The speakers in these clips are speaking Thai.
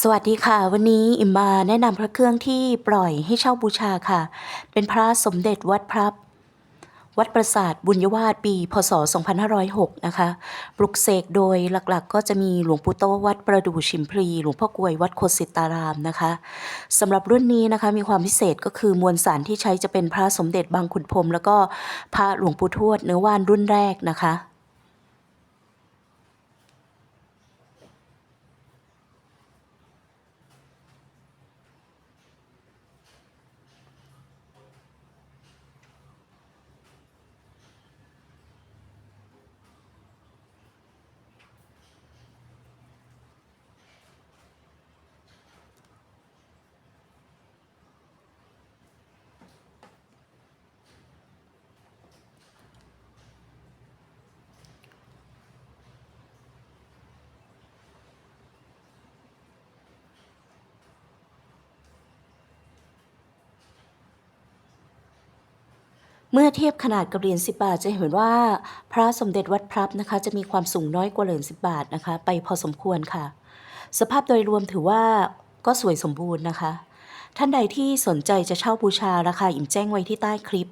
สวัสดีค่ะ วันนี้อิมมาแนะนำพระเครื่องที่ปล่อยให้เช่าบูชาค่ะ เป็นพระสมเด็จวัดพระวัดประสาทบุญยวาสปี พศ 2506 นะคะ ปลุกเสกโดยหลักๆ ก็จะมีหลวงปู่โตวัดประดู่ชิมพลี หลวงพ่อกลวยวัดโคสิตารามนะคะสำหรับรุ่นนี้นะคะมีความพิเศษก็คือมวลสารที่ใช้จะเป็นพระสมเด็จบางขุนพรมแล้วก็พระหลวงปู่ทวดเนื้อว่านรุ่นแรกนะคะ เมื่อเทียบขนาดกับเหรียญ10 บาทจะเห็นว่าพระสมเด็จวัดพลับนะคะ จะมีความสูงน้อยกว่าเหรียญ10 บาทนะคะ ไปพอสมควรค่ะ สภาพโดยรวมถือว่าก็สวยสมบูรณ์นะคะ ท่านใดที่สนใจจะเช่าบูชาราคาอิ่มแจ้งไว้ที่ใต้คลิป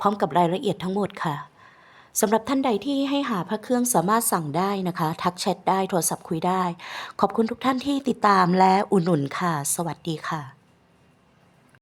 พร้อมกับรายละเอียดทั้งหมดค่ะสำหรับท่านใดที่ให้หาพระเครื่องสามารถสั่งได้นะคะ ทักแชทได้โทรศัพท์คุยได้ ขอบคุณทุกท่านที่ติดตามและอุดหนุนค่ะ สวัสดีค่ะ